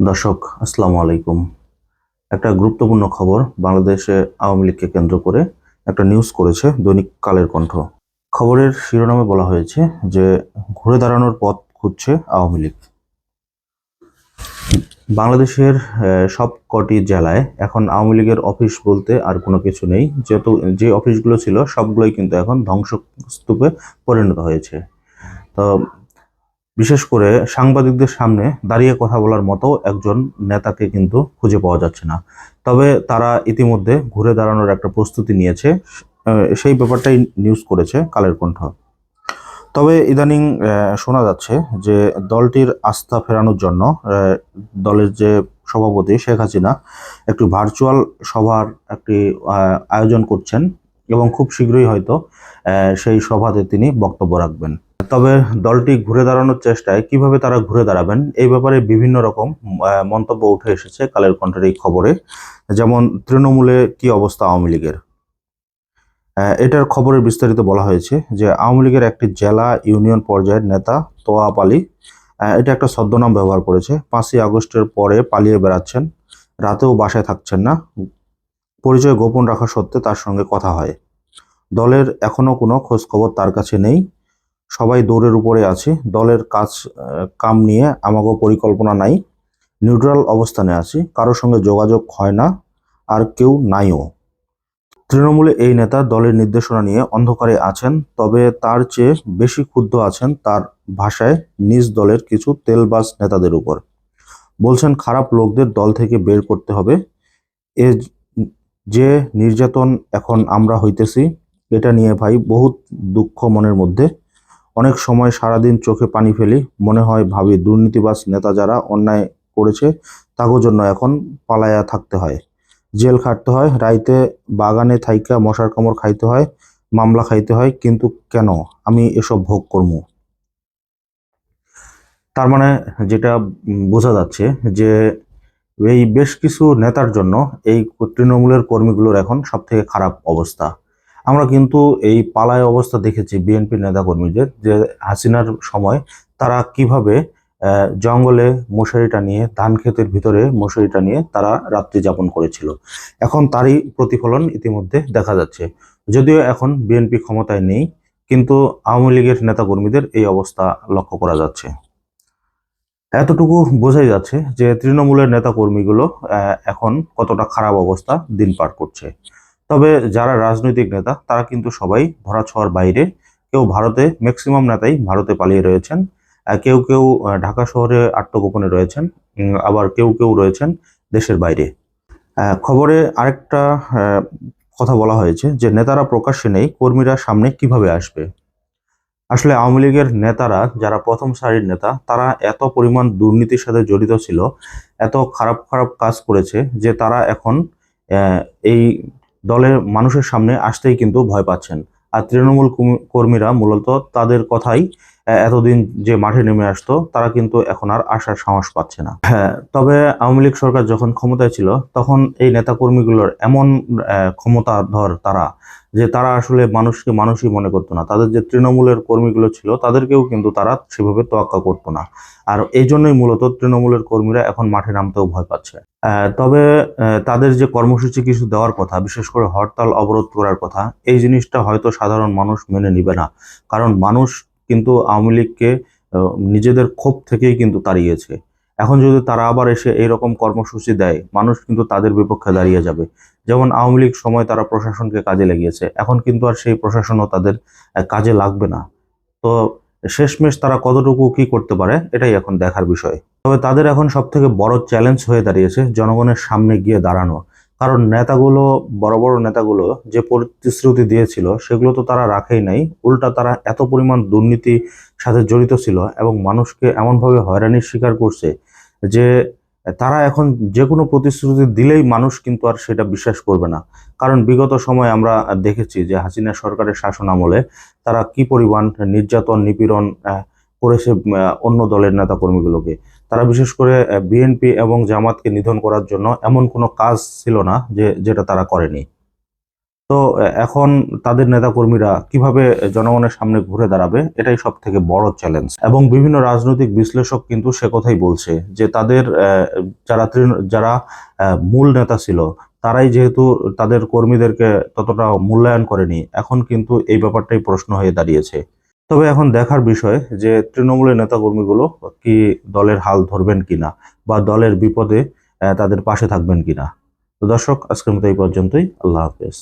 দর্শক, আসসালামু আলাইকুম। একটা গুরুত্বপূর্ণ খবর, বাংলাদেশে আওয়ামী লীগকে কেন্দ্র করে একটা নিউজ করেছে দৈনিক কালের কণ্ঠ। খবরের শিরোনামে বলা হয়েছে যে, ঘুরে দাঁড়ানোর পথ খুঁজছে আওয়ামী লীগ। বাংলাদেশের সব কটি জেলায় এখন আওয়ামী লীগের অফিস বলতে আর কোনো কিছু নেই। যেহেতু যে অফিসগুলো ছিল, সবগুলোই কিন্তু এখন ধ্বংসস্তূপে পরিণত হয়েছে। তো বিশেষ করে সাংবাদিকদের সামনে দাঁড়িয়ে কথা বলার মতো একজন নেতাকে কিন্তু খুঁজে পাওয়া যাচ্ছে না। তবে তারা ইতিমধ্যে ঘুরে দাঁড়ানোর একটা প্রস্তুতি নিয়েছে। সেই ব্যাপারটাই নিউজ করেছে কালের কণ্ঠ। তবে ইদানিং শোনা যাচ্ছে যে দলটির আস্থা ফেরানোর জন্য দলের যে সভাপতি শেখ হাসিনা একটি ভার্চুয়াল সভার একটি আয়োজন করছেন এবং খুব শীঘ্রই হয়তো সেই সভাতে তিনি বক্তব্য রাখবেন। তবে দলটি ঘুরে দাঁড়ানোর চেষ্টায় কীভাবে তারা ঘুরে দাঁড়াবেন এই ব্যাপারে বিভিন্ন রকম মন্তব্য উঠে এসেছে কালের কণ্ঠের এই খবরে। যেমন তৃণমূলে কি অবস্থা আওয়ামী লীগের? এটার খবরে বিস্তারিত বলা হয়েছে যে আওয়ামী লীগের একটি জেলা ইউনিয়ন পর্যায়ের নেতা আলী আহ, এটা একটা ছদ্মনাম ব্যবহার করেছে। পাঁচই আগস্টের পরে পালিয়ে বেড়াচ্ছেন রাতেও বাসায় থাকছেন না। পরিচয় গোপন রাখা সত্ত্বে তার সঙ্গে কথা হয়। দলের এখনও কোনো খোঁজখবর তার কাছে নেই। সবাই দৌড়ের উপরে আছে। দলের কাজ কাম নিয়ে আমাকেও পরিকল্পনা নাই। নিউট্রাল অবস্থানে আছি। কারোর সঙ্গে যোগাযোগ হয় না, আর কেউ নাইও। তৃণমূলে এই নেতা দলের নির্দেশনা নিয়ে অন্ধকারে আছেন, তবে তার চেয়ে বেশি ক্ষুব্ধ আছেন তার ভাষায় নিজ দলের কিছু তেলবাজ নেতাদের উপর। বলছেন, খারাপ লোকদের দল থেকে বের করতে হবে। এ যে নির্যাতন এখন আমরা হইতেছি, এটা নিয়ে ভাই বহুত দুঃখ মনের মধ্যে। অনেক সময় সারাদিন চোখে পানি ফেলি, মনে হয় ভাবি দুর্নীতিবাজ নেতা যারা অন্যায় করেছে তাগো জন্য এখন পালায়া থাকতে হয়। জেল খাটতে হয়, রাইতে বাগানে থাইকা মশার কামড় খাইতে হয়, মামলা খাইতে হয়, কিন্তু কেন? আমি এসব ভোগ করব তার মানে যেটা বোঝা যাচ্ছে যে, এই বেশ কিছু নেতার জন্য এই তৃণমূলের কর্মীগুলোর এখন সব থেকে খারাপ অবস্থা। আমরা কিন্তু এই পালায় অবস্থা দেখেছি বিএনপি নেতাকর্মীদের যে হাসিনার সময় তারা কীভাবে জঙ্গলে মশারিটা নিয়ে, ধান ক্ষেতের ভিতরে মশারিটা নিয়ে তারা রাত্রি যাপন করেছিল। এখন তারই প্রতিফলন ইতিমধ্যে দেখা যাচ্ছে। যদিও এখন বিএনপি ক্ষমতায় নেই, কিন্তু আওয়ামী লীগের নেতাকর্মীদের এই অবস্থা লক্ষ্য করা যাচ্ছে। এতটুকু বোঝাই যাচ্ছে যে তৃণমূলের নেতাকর্মীগুলো এখন কতটা খারাপ অবস্থা দিন পার করছে। তবে যারা রাজনৈতিক নেতা, তারা কিন্তু সবাই ধরাছোঁয়ার বাইরে। কেউ ভারতে ম্যাক্সিমাম নেতাই ভারতে পালিয়ে রয়েছেন। কেউ কেউ ঢাকা শহরে আত্মগোপনে রয়েছেন আবার কেউ কেউ রয়েছেন দেশের বাইরে। খবরে আরেকটা কথা বলা হয়েছে যে, নেতারা প্রকাশ্যে নেই, কর্মীরা সামনে কীভাবে আসবে? আসলে আওয়ামী লীগের নেতারা, যারা প্রথম সারির নেতা, তারা এত পরিমাণ দুর্নীতির সাথে জড়িত ছিল, এত খারাপ খারাপ কাজ করেছে যে তারা এখন এই দলের মানুষের সামনে আসতেই কিন্তু ভয় পাচ্ছেন। আর তৃণমূল কর্মীরা মূলত তাদের কথাই এতদিন যে মাঠে নেমে আসতো, তারা কিন্তু এখন আর আসার সাহস পাচ্ছে না। হ্যাঁ তবে আওয়ামী লীগ সরকার যখন ক্ষমতায় ছিল, তখন এই নেতা কর্মীগুলোর এমন ক্ষমতাধর তারা, যে তারা আসলে মানুষকে মানুষই মনে করতো না। তাদের যে তৃণমূলের কর্মীগুলো ছিল, তাদেরকেও কিন্তু তারা সেভাবে তোয়াক্কা করতো না। আর এই জন্যই মূলত তৃণমূলের কর্মীরা এখন মাঠে নামতেও ভয় পাচ্ছে। তবে তাদের যে কর্মসূচি কিছু দেওয়ার কথা, বিশেষ করে হরতাল অবরোধ করার কথা, এই জিনিসটা হয়তো সাধারণ মানুষ মেনে নিবে না। কারণ মানুষ কিন্তু আওয়ামী লীগকে নিজেদের ক্ষোভ থেকেই কিন্তু তাড়িয়েছে। এখন যদি তারা আবার এসে এইরকম কর্মসূচি দেয়, মানুষ কিন্তু তাদের বিপক্ষে দাঁড়িয়ে যাবে। যেমন আওয়ামী লীগ সময় তারা প্রশাসনকে কাজে লাগিয়েছে এখন কিন্তু আর সেই প্রশাসনও তাদের কাজে লাগবে না। তো শেষমেশ তারা কতটুকু কি করতে পারে, এটাই এখন দেখার বিষয়। তবে তাদের এখন সব থেকে বড় চ্যালেঞ্জ হয়ে দাঁড়িয়েছে জনগণের সামনে গিয়ে দাঁড়ানো। কারণ নেতাগুলো, বড় বড় নেতাগুলো যে প্রতিশ্রুতি দিয়েছিল, সেগুলো তো তারা রাখেই নাই। উল্টা তারা এত পরিমাণ দুর্নীতি সাথে জড়িত ছিল এবং মানুষকে এমনভাবে হয়রানির শিকার করছে যে তারা এখন যে কোনো প্রতিশ্রুতি দিলেই মানুষ কিন্তু আর সেটা বিশ্বাস করবে না। কারণ বিগত সময় আমরা দেখেছি যে হাসিনা সরকারের শাসন আমলে তারা কি পরিমাণ নির্যাতন, নিপীড়ন করেছে অন্য দলের নেতা কর্মীগুলোকে তারা বিশেষ করে বিএনপি এবং জামাতকে নিধন করার জন্য এমন কোনো কাজ ছিল না যে, যেটা তারা করেনি। তো এখন তাদের নেতাকর্মীরা কীভাবে জনগণের সামনে ঘুরে দাঁড়াবে, এটাই সব থেকে বড় চ্যালেঞ্জ এবং বিভিন্ন রাজনৈতিক বিশ্লেষক কিন্তু সে কথাই বলছে যে, তাদের যারা যারা মূল নেতা ছিল, তারাই যেহেতু তাদের কর্মীদেরকে ততটা মূল্যায়ন করেনি, এখন কিন্তু এই ব্যাপারটাই প্রশ্ন হয়ে দাঁড়িয়েছে। তবে এখন দেখার বিষয় যে তৃণমূলের নেতাকর্মীগুলো কি দলের হাল ধরবেন কিনা বা দলের বিপদে তাদের পাশে থাকবেন কিনা। তো দর্শক, আজকের মতো এই পর্যন্তই। আল্লাহ হাফেজ।